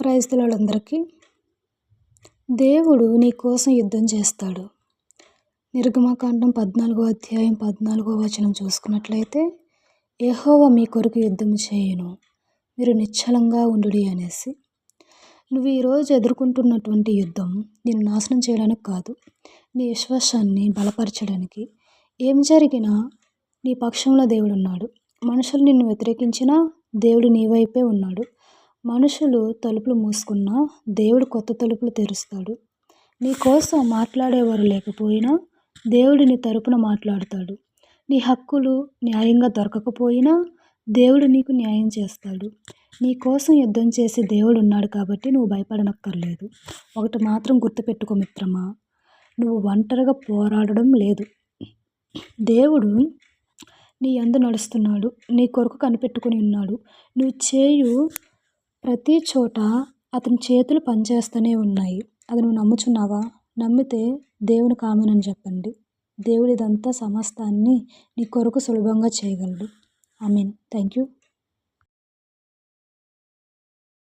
ప్రైజ్లాలందరికీ దేవుడు నీ కోసం యుద్ధం చేస్తాడు. నిర్గమకాండం పద్నాలుగో అధ్యాయం పద్నాలుగో వచనం చూసుకున్నట్లయితే ఏహోవ మీ కొరకు యుద్ధం చేయను. మీరు నిశ్చలంగా ఉండుడి అనేసి. నువ్వు ఈరోజు ఎదుర్కొంటున్నటువంటి యుద్ధం నేను నాశనం చేయడానికి కాదు నీ విశ్వాసాన్ని బలపరచడానికి. ఏం జరిగినా నీ పక్షంలో దేవుడు ఉన్నాడు. మనుషులు నిన్ను వ్యతిరేకించినా దేవుడు నీ వైపే ఉన్నాడు. మనుషులు తలుపులు మూసుకున్నా దేవుడు కొత్త తలుపులు తెరుస్తాడు. నీ కోసం మాట్లాడేవారు లేకపోయినా దేవుడు నీ తరపున మాట్లాడతాడు. నీ హక్కులు న్యాయంగా దొరకకపోయినా దేవుడు నీకు న్యాయం చేస్తాడు. నీ కోసం యుద్ధం చేసే దేవుడు ఉన్నాడు కాబట్టి నువ్వు భయపడనక్కర్లేదు. ఒకటి మాత్రం గుర్తుపెట్టుకో మిత్రమా నువ్వు ఒంటరిగా పోరాడడం లేదు. దేవుడు నీ అందు నడుస్తున్నాడు. నీ కొరకు కనిపెట్టుకుని ఉన్నాడు. నువ్వు చేయు ప్రతి చోట అతని చేతులు పనిచేస్తూనే ఉన్నాయి. అది నువ్వు నమ్ముచున్నావా? నమ్మితే దేవుని కామెనని చెప్పండి. దేవుడు ఇదంతా సమస్తాన్ని నీ కొరకు సులభంగా చేయగలడు. I mean thank you